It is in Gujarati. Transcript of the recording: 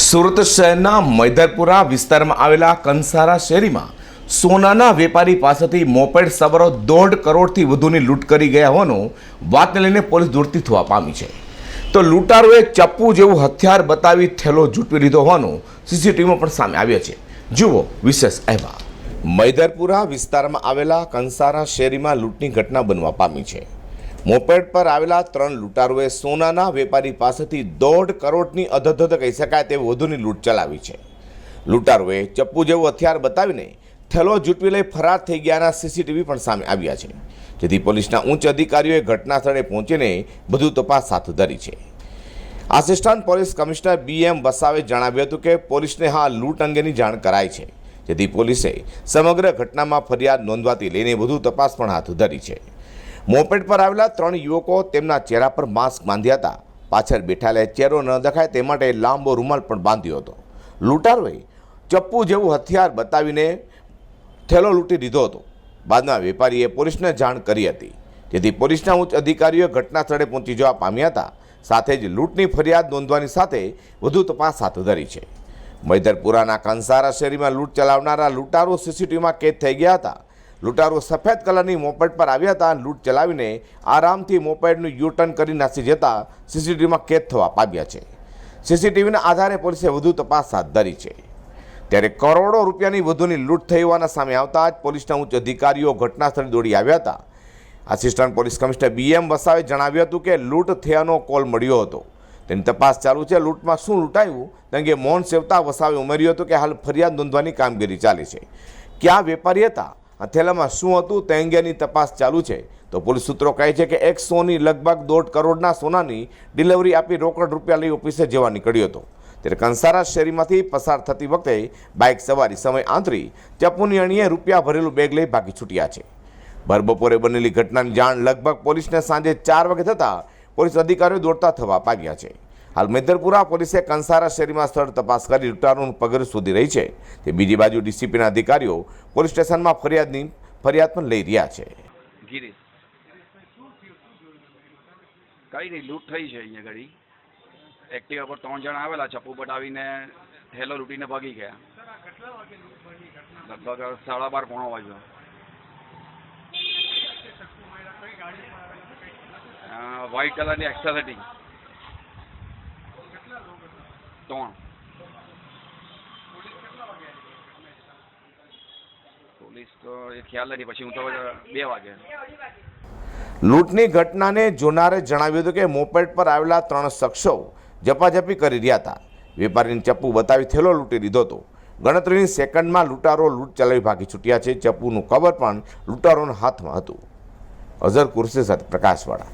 સુરત શહેરના મૈદરપુરા વિસ્તારમાં આવેલા કંસારા શેરીમાં સોનાના વેપારી પાસેથી મોપેડ સવારો દોઢ કરોડથી વધુની લૂંટ કરી ગયા હોવાનું વાતને લઈને પોલીસ દોડતી થવા પામી છે. તો લૂંટારોએ ચપ્પુ જેવું હથિયાર બતાવી થેલો ઝૂંટવી લીધો હોવાનું સીસીટીવીમાં પણ સામે આવ્યો છે. જુઓ વિશેષ અહેવાલ. મૈદરપુરા વિસ્તારમાં આવેલા કંસારા શેરીમાં લૂંટની ઘટના બનવા પામી છે. મોપેડ પર આવેલા ત્રણ લૂંટારુએ સોનાના વેપારી પાસેથી દોઢ કરોડની અધધધ કહી શકાય તે વધુની લૂંટ ચલાવી છે. લૂંટારુએ ચપ્પુ જેવું હથિયાર બતાવીને થેલો જૂટવી લઈ ફરાર થઈ ગયાના સીસીટીવી પણ સામે આવ્યા છે. જેથી પોલીસના ઉચ્ચ અધિકારીઓએ ઘટના સ્થળે પહોંચીને વધુ તપાસ હાથ ધરી છે. Assistant police commissioner B M Vasave જણાવ્યું હતું કે પોલીસને હા લૂંટ અંગેની જાણ કરાઈ છે. જેથી પોલીસે સમગ્ર ઘટનામાં ફરિયાદ નોંધવાથી લઈને વધુ તપાસ પણ હાથ ધરી છે. મોપેડ પર આવેલા ત્રણ યુવકો તેમના ચહેરા પર માસ્ક બાંધ્યા હતા. પાછળ બેઠાલે ચહેરો ન દેખાય તે માટે લાંબો રૂમાલ પણ બાંધ્યો હતો. લૂંટારોએ ચપ્પુ જેવું હથિયાર બતાવીને થેલો લૂંટી દીધો હતો. બાદમાં વેપારીએ પોલીસને જાણ કરી હતી. જેથી પોલીસના ઉચ્ચ અધિકારીઓ ઘટના સ્થળે પહોંચી જવા પામ્યા હતા. સાથે જ લૂંટની ફરિયાદ નોંધવાની સાથે વધુ તપાસ હાથ ધરી છે. મૈદરપુરાના કંસારા શેરીમાં લૂંટ ચલાવનારા લૂંટારો સીસીટીવીમાં કેદ થઈ ગયા હતા. લૂંટારો સફેદ કલરની મોપેડ પર આવ્યા હતા લૂંટ ચલાવીને આરામથી મોપેડનું યુ ટર્ન કરી નાસી જતા સીસીટીવીમાં કેદ થવા પામ્યા છે. સીસીટીવીના આધારે પોલીસે વધુ તપાસ હાથ ધરી છે. ત્યારે કરોડો રૂપિયાની વધુની લૂંટ થઈ હોવાના સામે આવતા જ પોલીસના ઉચ્ચ અધિકારીઓ ઘટના સ્થળે દોડી આવ્યા હતા. Assistant police commissioner BM Vasave જણાવ્યું હતું કે લૂંટ થયાનો કોલ મળ્યો હતો. તેની તપાસ ચાલુ છે. લૂંટમાં શું લૂંટાયું? તે અંગે મૌન સેવતા વસાવે ઉમેર્યું હતું કે હાલ ફરિયાદ નોંધવાની કામગીરી ચાલે છે. ક્યાં વેપારી હતા? આ થેલામાં શું હતું તે અંગેની તપાસ ચાલુ છે. તો પોલીસ સૂત્રો કહે છે કે એક સોની લગભગ દોઢ કરોડના સોનાની ડિલિવરી આપી રોકડ રૂપિયા લઈ ઓફિસે જવા નીકળ્યો હતો. ત્યારે કંસારા શેરીમાંથી પસાર થતી વખતે બાઇક સવારી સમય આંતરી ચપ્પુની અણીએ રૂપિયા ભરેલું બેગ લઈ ભાગી છૂટ્યા છે. ભરબપોરે બનેલી ઘટનાની જાણ લગભગ પોલીસને સાંજે ચાર વાગે થતાં પોલીસ અધિકારીઓ દોડતા થવા પાગ્યા છે. હાલ મેદરપુરા પોલીસે કંસારા શેરીમાં સ્થળ તપાસ કરી લૂંટારોનું પગર શોધી રહી છે. તે બીજી બાજુ ડીસીપીના અધિકારીઓ પોલીસ સ્ટેશનમાં ફરિયાદની ફરિયાદ પણ લઈ રહ્યા છે. કઈ નહીં, લૂંટ થઈ છે અહીંયા ઘડી. એક્ટિવા પર ત્રણ જણ આવેલા, ચપ્પુ આવીને થેલો લૂંટીને ભાગી ગયા. લગભગ સાડા બાર, પોણો વાગ્યો. વ્હાઈટ કલરની એક્સ્ટ્રા સેટિંગ ત્રણ પોલીસ તો એ ખ્યાલ નથી. પછી હું તો બે વાગે. લૂંટની ઘટનાને જોનારે જણાવ્યું હતું કે મોપેડ પર આવેલા ત્રણ શખ્સો ઝપાઝપી કરી રહ્યા હતા. વેપારીને ચપ્પુ બતાવી થેલો લૂંટી લીધો હતો. ગણતરીની સેકન્ડમાં લૂંટારો લૂંટ ચલાવી ભાગી છૂટ્યા છે. ચપ્પુનું કવર પણ લૂંટારોના હાથમાં હતું. અઝર કુરશી સાથે પ્રકાશવાળા.